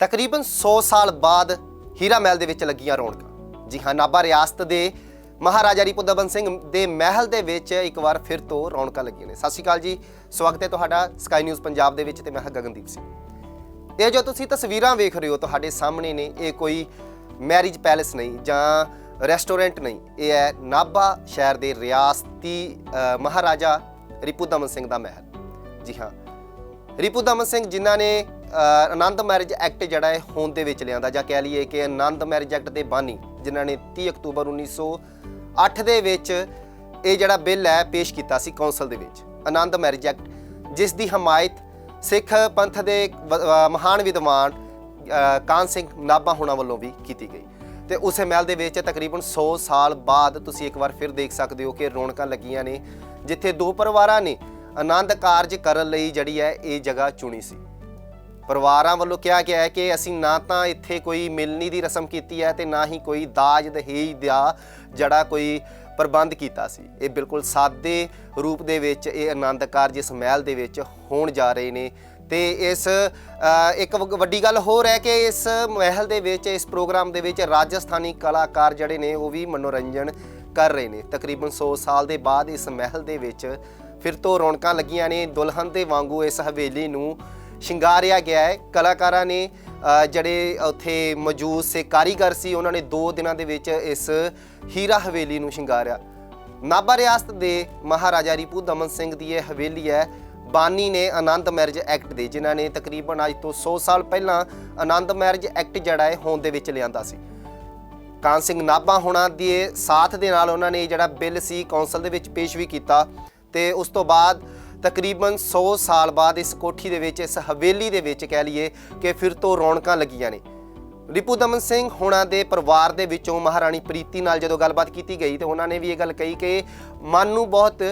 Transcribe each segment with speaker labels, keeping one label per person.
Speaker 1: ਤਕਰੀਬਨ 100 ਸਾਲ ਬਾਅਦ ਹੀਰਾ ਮਹਿਲ ਦੇ ਵਿੱਚ ਲੱਗੀਆਂ ਰੌਣਕਾਂ। ਜੀ ਹਾਂ ਨਾਭਾ ਰਿਆਸਤ ਦੇ ਮਹਾਰਾਜਾ ਰਿਪੁਦਮਨ ਸਿੰਘ ਦੇ ਮਹਿਲ ਦੇ ਵਿੱਚ ਇੱਕ ਵਾਰ ਫਿਰ ਤੋਂ ਰੌਣਕਾਂ ਲੱਗੀਆਂ ਨੇ। ਸਤਿ ਸ਼੍ਰੀ ਅਕਾਲ ਜੀ। ਸਵਾਗਤ ਹੈ ਤੁਹਾਡਾ ਸਕਾਈ ਨਿਊਜ਼ ਪੰਜਾਬ ਦੇ ਵਿੱਚ ਤੇ ਮੈਂ ਹਾਂ ਗਗਨਦੀਪ ਸਿੰਘ। ਇਹ ਜੋ ਤੁਸੀਂ ਤਸਵੀਰਾਂ ਵੇਖ ਰਹੇ ਹੋ ਤੁਹਾਡੇ ਸਾਹਮਣੇ ਨੇ ਇਹ ਕੋਈ ਮੈਰਿਜ ਪੈਲੇਸ ਨਹੀਂ ਜਾਂ ਰੈਸਟੋਰੈਂਟ ਨਹੀਂ। ਇਹ ਹੈ ਨਾਭਾ ਸ਼ਹਿਰ ਦੇ ਰਿਆਸਤੀ ਅ, ਮਹਾਰਾਜਾ ਰਿਪੁਦਮਨ ਸਿੰਘ ਦਾ ਮਹਿਲ। ਜੀ ਹਾਂ ਰਿਪੁਦਮਨ ਸਿੰਘ ਜਿਨ੍ਹਾਂ ਨੇ ਆਨੰਦ ਮੈਰਿਜ ਐਕਟ ਜਿਹੜਾ ਹੈ, ਹੋਂਦ ਦੇ ਵਿੱਚ ਲਿਆਂਦਾ ਜਾਂ ਕਹਿ ਲਈਏ ਕਿ ਆਨੰਦ ਮੈਰਿਜ ਐਕਟ ਦੇ ਬਾਨੀ, ਜਿਨ੍ਹਾਂ ਨੇ 30 ਅਕਤੂਬਰ 1908 ਦੇ ਵਿੱਚ ਇਹ ਜਿਹੜਾ ਬਿੱਲ ਹੈ, ਪੇਸ਼ ਕੀਤਾ ਸੀ ਕੌਂਸਲ ਦੇ ਵਿੱਚ। ਆਨੰਦ ਮੈਰਿਜ ਐਕਟ ਜਿਸ ਦੀ ਹਮਾਇਤ ਸਿੱਖ ਪੰਥ ਦੇ ਮਹਾਨ ਵਿਦਵਾਨ ਕਾਨ ਸਿੰਘ ਨਾਭਾ ਹੋਣਾ ਵੱਲੋਂ ਵੀ ਕੀਤੀ ਗਈ। ਤੇ ਉਸ ਮਹਿਲ ਦੇ ਵਿੱਚ ਤਕਰੀਬਨ 100 ਸਾਲ ਬਾਅਦ ਤੁਸੀਂ ਇੱਕ ਵਾਰ ਫਿਰ ਦੇਖ ਸਕਦੇ ਹੋ ਕਿ ਰੌਣਕਾਂ ਲੱਗੀਆਂ ਨੇ, ਜਿੱਥੇ ਦੋ ਪਰਿਵਾਰਾਂ ਨੇ ਆਨੰਦ ਕਾਰਜ ਕਰਨ ਲਈ ਜਿਹੜੀ ਹੈ, ਇਹ ਜਗ੍ਹਾ ਚੁਣੀ ਸੀ। ਪਰਿਵਾਰਾਂ ਵੱਲੋਂ ਕਿਹਾ ਗਿਆ ਹੈ ਕਿ ਅਸੀਂ ਨਾ ਤਾਂ ਇੱਥੇ ਕੋਈ ਮਿਲਣੀ ਦੀ ਰਸਮ ਕੀਤੀ ਹੈ ਤੇ ਨਾ ਹੀ ਕੋਈ ਦਾਜ ਦਹੇਜ ਦਾ ਜਿਹੜਾ ਕੋਈ ਪ੍ਰਬੰਧ ਕੀਤਾ ਸੀ। ਇਹ ਬਿਲਕੁਲ ਸਾਦੇ ਰੂਪ ਦੇ ਵਿੱਚ ਇਹ ਆਨੰਦ ਕਾਰਜ ਇਸ ਮਹਿਲ ਦੇ ਵਿੱਚ ਹੋਣ ਜਾ ਰਹੇ ਨੇ ਤੇ ਇਸ ਇੱਕ ਵ- ਵੱਡੀ ਗੱਲ ਹੋਰ ਹੈ ਕਿ ਇਸ ਮਹਿਲ ਦੇ ਵਿੱਚ, ਇਸ ਪ੍ਰੋਗਰਾਮ ਦੇ ਵਿੱਚ ਰਾਜਸਥਾਨੀ ਕਲਾਕਾਰ ਜਿਹੜੇ ਨੇ ਉਹ ਵੀ ਮਨੋਰੰਜਨ ਕਰ ਰਹੇ ਨੇ। ਤਕਰੀਬਨ 100 ਸਾਲ ਦੇ ਬਾਅਦ ਇਸ ਮਹਿਲ ਦੇ ਵਿੱਚ ਫਿਰ ਤੋਂ ਰੌਣਕਾਂ ਲੱਗੀਆਂ ਨੇ। ਦੁਲਹਨ ਦੇ ਵਾਂਗੂ ਇਸ ਹਵੇਲੀ ਨੂੰ ਸ਼ਿੰਗਾਰਿਆ ਗਿਆ ਹੈ। ਕਲਾਕਾਰਾਂ ਨੇ ਜਿਹੜੇ ਉੱਥੇ ਮੌਜੂਦ ਸੇ, ਕਾਰੀਗਰ ਸੀ, ਉਹਨਾਂ ਨੇ 2 ਦਿਨਾਂ ਦੇ ਵਿੱਚ ਇਸ ਹੀਰਾ ਹਵੇਲੀ ਨੂੰ ਸ਼ਿੰਗਾਰਿਆ। ਨਾਭਾ ਰਿਆਸਤ ਦੇ ਮਹਾਰਾਜਾ ਰਿਪੂ ਦਮਨ ਸਿੰਘ ਦੀ ਇਹ ਹਵੇਲੀ ਹੈ। ਬਾਨੀ ਨੇ ਆਨੰਦ ਮੈਰਿਜ ਐਕਟ ਦੇ, ਜਿਨ੍ਹਾਂ ਨੇ ਤਕਰੀਬਨ ਅੱਜ ਤੋਂ 100 ਸਾਲ ਪਹਿਲਾਂ ਆਨੰਦ ਮੈਰਿਜ ਐਕਟ ਜਿਹੜਾ ਹੈ, ਹੋਂਦ ਦੇ ਵਿੱਚ ਲਿਆਂਦਾ ਸੀ। ਕਾਨ ਸਿੰਘ ਨਾਭਾ ਹੋਣਾ ਦੇ ਸਾਥ ਦੇ ਨਾਲ ਉਹਨਾਂ ਨੇ ਜਿਹੜਾ ਬਿੱਲ ਸੀ, ਕੌਂਸਲ ਦੇ ਵਿੱਚ ਪੇਸ਼ ਵੀ ਕੀਤਾ। ਤੇ ਉਸ ਤੋਂ ਬਾਅਦ ਤਕਰੀਬਨ 100 ਸਾਲ ਬਾਅਦ ਇਸ ਕੋਠੀ ਦੇ ਵਿੱਚ, ਇਸ ਹਵੇਲੀ ਦੇ ਵਿੱਚ ਕਹਿ ਲਈਏ ਕਿ ਫਿਰ ਤੋਂ ਰੌਣਕਾਂ ਲੱਗੀਆਂ ਨੇ। ਰਿਪੂ ਦਮਨ ਸਿੰਘ ਹੋਣਾ ਦੇ ਪਰਿਵਾਰ ਦੇ ਵਿੱਚੋਂ ਮਹਾਰਾਣੀ ਪ੍ਰੀਤੀ ਨਾਲ ਜਦੋਂ ਗੱਲਬਾਤ ਕੀਤੀ ਗਈ ਤੇ ਉਹਨਾਂ ਨੇ ਵੀ ਇਹ ਗੱਲ ਕਹੀ ਕਿ ਮਨ ਨੂੰ ਬਹੁਤ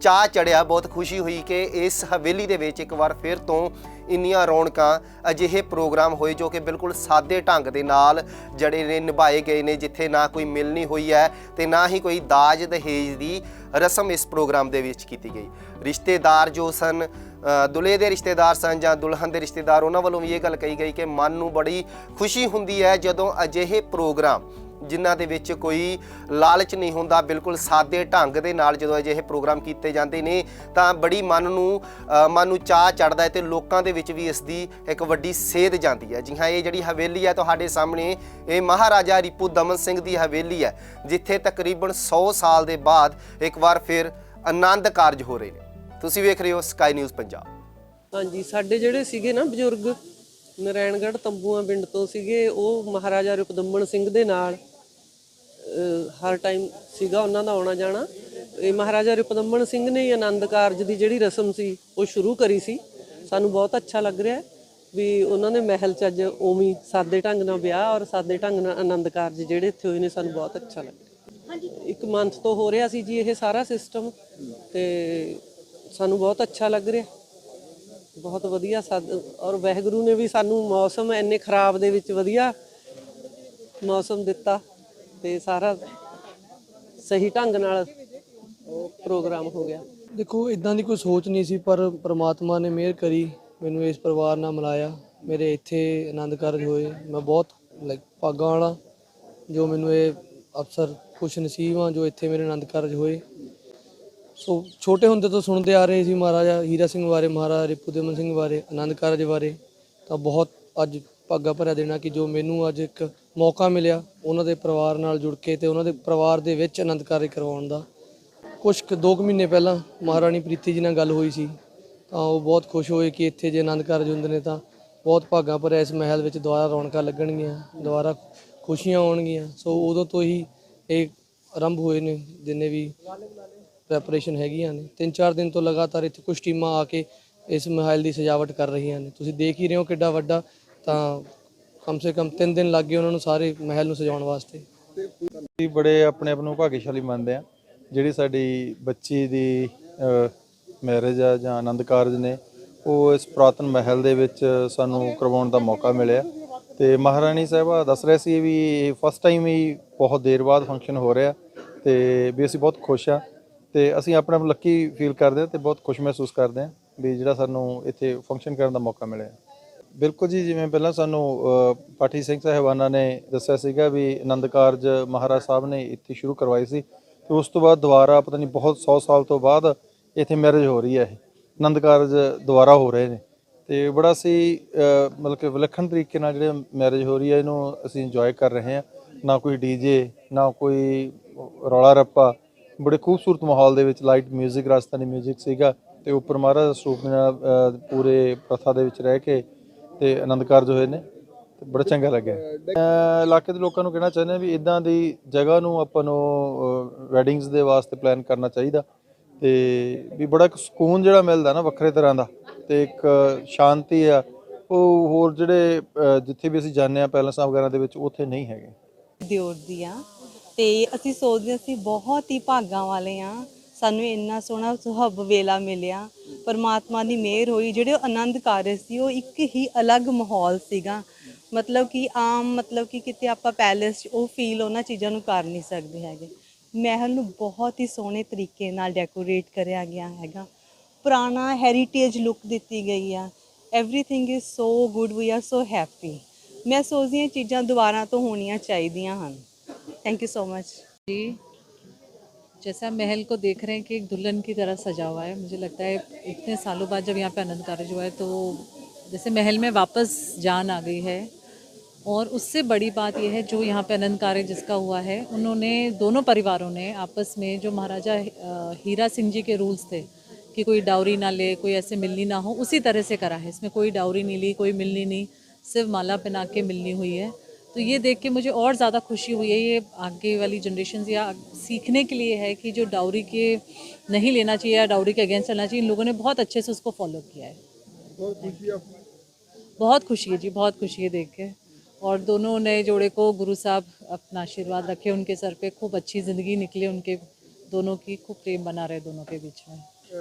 Speaker 1: ਚਾਹ ਚੜਿਆ, ਬਹੁਤ ਖੁਸ਼ੀ ਹੋਈ ਕਿ ਇਸ ਹਵੇਲੀ ਦੇ ਵਿੱਚ ਇੱਕ ਵਾਰ ਫਿਰ ਤੋਂ ਇੰਨੀਆਂ ਰੌਣਕਾਂ ਅਜਿਹੇ ਪ੍ਰੋਗਰਾਮ ਹੋਏ ਜੋ ਕਿ ਬਿਲਕੁਲ ਸਾਦੇ ਢੰਗ ਦੇ ਨਾਲ ਜਿਹੜੇ ਨੇ ਨਿਭਾਏ ਗਏ ਨੇ, ਜਿੱਥੇ ਨਾ ਕੋਈ ਮਿਲਣੀ ਹੋਈ ਹੈ ਤੇ ਨਾ ਹੀ ਕੋਈ ਦਾਜ ਦਹੇਜ ਦੀ ਰਸਮ ਇਸ ਪ੍ਰੋਗਰਾਮ ਦੇ ਵਿੱਚ ਕੀਤੀ ਗਈ। ਰਿਸ਼ਤੇਦਾਰ ਜੋ ਸਨ ਅ, ਦੇ ਰਿਸ਼ਤੇਦਾਰ ਸਨ ਜਾਂ ਦੁਲਹਨ ਦੇ ਰਿਸ਼ਤੇਦਾਰ ਉਹਨਾਂ ਵੱਲੋਂ ਵੀ ਇਹ ਗੱਲ ਕਹੀ ਗਈ ਕਿ ਮਨ ਨੂੰ ਬੜੀ ਖੁਸ਼ੀ ਹੁੰਦੀ ਹੈ ਜਦੋਂ ਅਜਿਹੇ ਪ੍ਰੋਗਰਾਮ ਜਿਨ੍ਹਾਂ ਦੇ ਵਿੱਚ ਕੋਈ ਲਾਲਚ ਨਹੀਂ ਹੁੰਦਾ, ਬਿਲਕੁਲ ਸਾਦੇ ਢੰਗ ਦੇ ਨਾਲ ਜਦੋਂ ਅਜਿਹੇ ਪ੍ਰੋਗਰਾਮ ਕੀਤੇ ਜਾਂਦੇ ਨੇ, ਤਾਂ ਬੜੀ ਮਨ ਨੂੰ ਮਨ ਨੂੰ ਚਾਹ ਚੜਦਾ ਹੈ ਤੇ ਲੋਕਾਂ ਦੇ ਵਿੱਚ ਵੀ ਇਸ ਦੀ ਇੱਕ ਵੱਡੀ ਸੇਧ ਜਾਂਦੀ ਹੈ। ਜੀ ਹਾਂ, ਇਹ ਜਿਹੜੀ ਹਵੇਲੀ ਹੈ ਤੁਹਾਡੇ ਸਾਹਮਣੇ, ਇਹ ਮਹਾਰਾਜਾ ਰਿਪੂ ਦਮਨ ਸਿੰਘ ਦੀ ਹਵੇਲੀ ਹੈ, ਜਿੱਥੇ ਤਕਰੀਬਨ 100 ਸਾਲ ਦੇ ਬਾਅਦ ਇੱਕ ਵਾਰ ਫਿਰ ਆਨੰਦ ਕਾਰਜ ਹੋ ਰਹੇ ਨੇ। ਤੁਸੀਂ ਵੇਖ ਰਹੇ ਹੋ ਸਕਾਈ ਨਿਊਜ਼ ਪੰਜਾਬ।
Speaker 2: ਹਾਂਜੀ, ਸਾਡੇ ਜਿਹੜੇ ਸੀਗੇ ਨਾ ਬਜ਼ੁਰਗ ਨਰੈਣਗੜ੍ਹ ਤੰਬੂਆਂ ਪਿੰਡ ਤੋਂ ਸੀਗੇ ਉਹ ਮਹਾਰਾਜਾ ਰੁਪਦਮਨ ਸਿੰਘ ਦੇ ਨਾਲ ਹਰ ਟਾਈਮ ਸੀਗਾ ਉਹਨਾਂ ਦਾ ਆਉਣਾ ਜਾਣਾ। ਇਹ ਮਹਾਰਾਜਾ ਰੁਪਦਮਨ ਸਿੰਘ ਨੇ ਹੀ ਆਨੰਦ ਕਾਰਜ ਦੀ ਜਿਹੜੀ ਰਸਮ ਸੀ ਉਹ ਸ਼ੁਰੂ ਕਰੀ ਸੀ। ਸਾਨੂੰ ਬਹੁਤ ਅੱਛਾ ਲੱਗ ਰਿਹਾ ਵੀ ਉਹਨਾਂ ਨੇ ਮਹਿਲ ਚ ਅੱਜ ਉਵੇਂ ਸਾਦੇ ਢੰਗ ਨਾਲ ਵਿਆਹ ਔਰ ਸਾਦੇ ਢੰਗ ਨਾਲ ਆਨੰਦ ਕਾਰਜ ਜਿਹੜੇ ਇੱਥੇ ਹੋਏ ਨੇ ਸਾਨੂੰ ਬਹੁਤ ਅੱਛਾ ਲੱਗ ਰਿਹਾ। ਇੱਕ ਮੰਥ ਤੋਂ ਹੋ ਰਿਹਾ ਸੀ ਜੀ ਇਹ ਸਾਰਾ ਸਿਸਟਮ ਤੇ ਸਾਨੂੰ ਬਹੁਤ ਅੱਛਾ ਲੱਗ ਰਿਹਾ। ਬਹੁਤ ਵਧੀਆ ਸਾਦ ਔਰ ਵਾਹਿਗੁਰੂ ਨੇ ਵੀ ਸਾਨੂੰ ਮੌਸਮ ਇੰਨੇ ਖਰਾਬ ਦੇ ਵਿੱਚ ਵਧੀਆ ਮੌਸਮ ਦਿੱਤਾ ਤੇ ਸਾਰਾ ਸਹੀ ਢੰਗ ਨਾਲ ਪ੍ਰੋਗਰਾਮ ਹੋ ਗਿਆ।
Speaker 3: ਦੇਖੋ ਇਦਾਂ ਦੀ ਕੋਈ ਸੋਚ ਨਹੀਂ ਸੀ, ਪਰ ਪ੍ਰਮਾਤਮਾ ਨੇ ਮਿਹਰ ਕਰੀ, ਮੈਨੂੰ ਇਸ ਪਰਿਵਾਰ ਨਾਲ ਮਿਲਾਇਆ। ਮੇਰੇ ਇੱਥੇ ਆਨੰਦ ਕਾਰਜ ਹੋਏ। ਮੈਂ ਬਹੁਤ ਲਾਈਕ ਭਾਗਾਂ ਵਾਲਾ, ਜੋ ਮੈਨੂੰ ਇਹ ਅਫਸਰ ਖੁਸ਼ ਨਸੀਬ ਹਾਂ ਜੋ ਇੱਥੇ ਮੇਰੇ ਆਨੰਦ ਕਾਰਜ ਹੋਏ। ਸੋ ਛੋਟੇ ਹੁੰਦੇ ਤੋਂ ਸੁਣਦੇ ਆ ਰਹੇ ਸੀ ਮਹਾਰਾਜਾ ਹੀਰਾ ਸਿੰਘ ਬਾਰੇ, ਮਹਾਰਾਜਾ ਰਿਪੂ ਰਿਪੂਦਮਨ ਸਿੰਘ ਬਾਰੇ, ਆਨੰਦ ਕਾਰਜ ਬਾਰੇ। ਤਾਂ ਬਹੁਤ ਅੱਜ ਭਾਗਾ ਭਰਿਆ ਦੇਣਾ ਕਿ ਜੋ ਮੈਨੂੰ ਅੱਜ ਇੱਕ ਮੌਕਾ ਮਿਲਿਆ ਉਹਨਾਂ ਦੇ ਪਰਿਵਾਰ ਨਾਲ ਜੁੜ ਕੇ ਤੇ ਉਹਨਾਂ ਦੇ ਪਰਿਵਾਰ ਦੇ ਵਿੱਚ ਆਨੰਦ ਕਾਰਜ ਕਰਵਾਉਣ ਦਾ। ਕੁਝ ਕੁ ਦੋ ਕੁ ਮਹੀਨੇ ਪਹਿਲਾਂ ਮਹਾਰਾਣੀ ਪ੍ਰੀਤੀ ਜੀ ਨਾਲ ਗੱਲ ਹੋਈ ਸੀ। ਤਾਂ ਉਹ ਬਹੁਤ ਖੁਸ਼ ਹੋਏ ਕਿ ਇੱਥੇ ਜੇ ਆਨੰਦ ਕਾਰਜ ਹੁੰਦੇ ਨੇ ਤਾਂ ਬਹੁਤ ਭਾਗਾਂ ਭਰਿਆ ਇਸ ਮਹਿਲ ਵਿੱਚ ਦੁਬਾਰਾ ਰੌਣਕਾਂ ਲੱਗਣਗੀਆਂ ਦੁਬਾਰਾ ਖੁਸ਼ੀਆਂ ਆਉਣਗੀਆਂ ਸੋ ਉਦੋਂ ਤੋਂ ਹੀ ਇਹ ਆਰੰਭ ਹੋਏ ਨੇ ਜਿੰਨੇ ਵੀ ਪ੍ਰੈਪਰੇਸ਼ਨ ਹੈਗੀਆਂ ਨੇ। ਤਿੰਨ ਚਾਰ ਦਿਨ ਤੋਂ ਲਗਾਤਾਰ ਇੱਥੇ ਕੁਝ ਟੀਮਾਂ ਆ ਕੇ ਇਸ ਮਹਿਲ ਦੀ ਸਜਾਵਟ ਕਰ ਰਹੀਆਂ ਨੇ। ਤੁਸੀਂ ਦੇਖ ਹੀ ਰਹੇ ਹੋ ਕਿੱਡਾ ਵੱਡਾ, ਤਾਂ ਕਮ ਸੇ ਕਮ 3 ਦਿਨ ਲੱਗ ਗਏ ਉਹਨਾਂ ਨੂੰ ਸਾਰੇ ਮਹਿਲ ਨੂੰ ਸਜਾਉਣ ਵਾਸਤੇ।
Speaker 4: ਅਸੀਂ ਬੜੇ ਆਪਣੇ ਆਪ ਨੂੰ ਭਾਗਸ਼ਾਲੀ ਮੰਨਦੇ ਆ ਜਿਹੜੀ ਸਾਡੀ ਬੱਚੀ ਦੀ ਮੈਰਿਜ ਆ ਜਾਂ ਆਨੰਦ ਕਾਰਜ ਨੇ, ਉਹ ਇਸ ਪ੍ਰਾਤਨ ਮਹਿਲ ਦੇ ਵਿੱਚ ਸਾਨੂੰ ਕਰਵਾਉਣ ਦਾ ਮੌਕਾ ਮਿਲਿਆ। ਤੇ ਮਹਾਰਾਣੀ ਸਾਹਿਬਾ ਦੱਸ ਰਹੇ ਸੀ ਵੀ ਫਸਟ ਟਾਈਮ ਹੀ ਬਹੁਤ ਦੇਰ ਬਾਅਦ ਫੰਕਸ਼ਨ ਹੋ ਰਿਹਾ। ਤੇ ਵੀ ਅਸੀਂ ਬਹੁਤ ਖੁਸ਼ ਆ ਤੇ ਅਸੀਂ ਆਪਣੇ ਆਪ ਲੱਕੀ ਫੀਲ ਕਰਦੇ ਹਾਂ ਤੇ ਬਹੁਤ ਖੁਸ਼ ਮਹਿਸੂਸ ਕਰਦੇ ਹਾਂ ਵੀ ਜਿਹੜਾ ਸਾਨੂੰ ਇੱਥੇ ਫੰਕਸ਼ਨ ਕਰਨ ਦਾ ਮੌਕਾ ਮਿਲਿਆ। ਬਿਲਕੁਲ ਜੀ, ਜਿਵੇਂ ਪਹਿਲਾਂ ਸਾਨੂੰ ਪਾਠੀ ਸਿੰਘ ਸਾਹਿਬਾਨਾਂ ਨੇ ਦੱਸਿਆ ਸੀਗਾ ਵੀ ਆਨੰਦ ਕਾਰਜ ਮਹਾਰਾਜ ਸਾਹਿਬ ਨੇ ਇੱਥੇ ਸ਼ੁਰੂ ਕਰਵਾਈ ਸੀ ਤੇ ਉਸ ਤੋਂ ਬਾਅਦ ਦੁਬਾਰਾ ਪਤਾ ਨਹੀਂ ਬਹੁਤ 100 ਸਾਲ ਤੋਂ ਬਾਅਦ ਇੱਥੇ ਮੈਰਿਜ ਹੋ ਰਹੀ ਹੈ ਇਹ। ਆਨੰਦ ਕਾਰਜ ਦੁਬਾਰਾ ਹੋ ਰਹੇ ਨੇ ਤੇ ਬੜਾ ਸੀ ਮਤਲਬ ਕਿ ਵਿਲੱਖਣ ਤਰੀਕੇ ਨਾਲ ਜਿਹੜੇ ਮੈਰਿਜ ਹੋ ਰਹੀ ਹੈ ਇਹਨੂੰ ਅਸੀਂ ਇੰਜੋਏ ਕਰ ਰਹੇ ਹਾਂ। ਨਾ ਕੋਈ ਡੀਜੇ ਨਾ ਕੋਈ ਰੌਲਾ ਰੱਪਾ ਬੜੇ ਖੂਬਸੂਰਤ ਮਾਹੌਲ ਦੇ ਵਿੱਚ ਲਾਈਟ 뮤직 ਰਾਜਸਥਾਨੀ 뮤직 ਸੀਗਾ ਤੇ ਉੱਪਰ ਮਹਾਰਾਜ ਦਾ ਸਰੂਪ ਨਾਲ ਅ, ਪੂਰੇ ਪ੍ਰਥਾ ਦੇ ਵਿੱਚ ਰਹਿ ਕੇ ਤੇ ਆਨੰਦ ਕਾਰਜ ਹੋਏ ਨੇ ਤੇ ਬੜਾ ਚੰਗਾ ਲੱਗਿਆ ਅ, ਇਲਾਕੇ ਦੇ ਲੋਕਾਂ ਨੂੰ ਕਹਿਣਾ ਚਾਹੁੰਦੇ ਹਾਂ ਵੀ ਇਦਾਂ ਦੀ ਜਗ੍ਹਾ ਨੂੰ ਆਪਾਂ ਨੂੰ ਵੈਡਿੰਗਸ ਦੇ ਵਾਸਤੇ ਪਲਾਨ ਕਰਨਾ ਚਾਹੀਦਾ ਤੇ ਵੀ ਬੜਾ ਇੱਕ ਸਕੂਨ ਜਿਹੜਾ ਮਿਲਦਾ ਨਾ ਵੱਖਰੇ ਤਰ੍ਹਾਂ ਦਾ ਤੇ ਇੱਕ ਸ਼ਾਂਤੀ ਆ ਉਹ ਹੋਰ ਜਿਹੜੇ ਅ, ਜਿੱਥੇ ਵੀ ਅਸੀਂ ਜਾਂਦੇ ਆ ਪੈਲਸਾਂ ਵਗੈਰਾ ਦੇ ਵਿੱਚ ਉੱਥੇ ਨਹੀਂ ਹੈਗੇ
Speaker 5: ਦਿਓਰ ਦੀ ਆ ਤੇ ਅਸੀਂ ਸੋਚਦੇ ਅਸੀਂ ਬਹੁਤ ਹੀ ਭਾਗਾਂ ਵਾਲੇ ਆ ਸਾਨੂੰ ਇੰਨਾ ਸੋਹਣਾ ਸੁਹੱਬ ਵੇਲਾ ਮਿਲਿਆ। ਪਰਮਾਤਮਾ ਦੀ ਮਿਹਰ ਹੋਈ। ਜਿਹੜੇ ਉਹ ਆਨੰਦ ਕਾਰਜ ਸੀ, ਉਹ ਇੱਕ ਹੀ ਅਲੱਗ ਮਾਹੌਲ ਸੀਗਾ। ਮਤਲਬ ਕਿ ਆਮ, ਮਤਲਬ ਕਿ ਕਿਤੇ ਆਪਾਂ ਪੈਲੇਸ 'ਚ ਉਹ ਫੀਲ ਉਹਨਾਂ ਚੀਜ਼ਾਂ ਨੂੰ ਕਰ ਨਹੀਂ ਸਕਦੇ ਹੈਗੇ। ਮਹਿਲ ਨੂੰ ਬਹੁਤ ਹੀ ਸੋਹਣੇ ਤਰੀਕੇ ਨਾਲ ਡੈਕੋਰੇਟ ਕਰਿਆ ਗਿਆ ਹੈਗਾ। ਪੁਰਾਣਾ ਹੈਰੀਟੇਜ ਲੁੱਕ ਦਿੱਤੀ ਗਈ ਆ। Everything is so good we are so happy ਮੈਂ ਸੋਚਦੀ ਹਾਂ ਚੀਜ਼ਾਂ ਦੁਬਾਰਾ ਤੋਂ ਹੋਣੀਆਂ ਚਾਹੀਦੀਆਂ ਹਨ। थैंक यू सो मच
Speaker 6: जी, जैसा महल को देख रहे हैं कि एक दुल्हन की तरह सजा हुआ है, मुझे लगता है इतने सालों बाद जब यहाँ पे आनंद कार्य हुआ है तो जैसे महल में वापस जान आ गई है। और उससे बड़ी बात यह है, जो यहाँ पे आनंद कार्य जिसका हुआ है, उन्होंने, दोनों परिवारों ने आपस में, जो महाराजा हीरा सिंह जी के रूल्स थे, कि कोई डाउरी ना ले, कोई ऐसे मिलनी ना हो, उसी तरह से करा है। इसमें कोई डाउरी नहीं ली, कोई मिलनी नहीं, सिर्फ़ माला पहना के मिलनी हुई है। तो ये देख के मुझे और ज़्यादा खुशी हुई है ये आगे वाली जनरेशन या सीखने के लिए है कि जो डाउरी के नहीं लेना चाहिए या डाउरी के अगेंस्ट चलना चाहिए इन लोगों ने बहुत अच्छे से उसको फॉलो किया है। बहुत खुशी है जी बहुत खुशी है देख के। और दोनों नए जोड़े को गुरु साहब अपना आशीर्वाद रखे उनके सर पे खूब अच्छी ज़िंदगी निकले उनके दोनों की खूब प्रेम बना रहे दोनों के बीच में।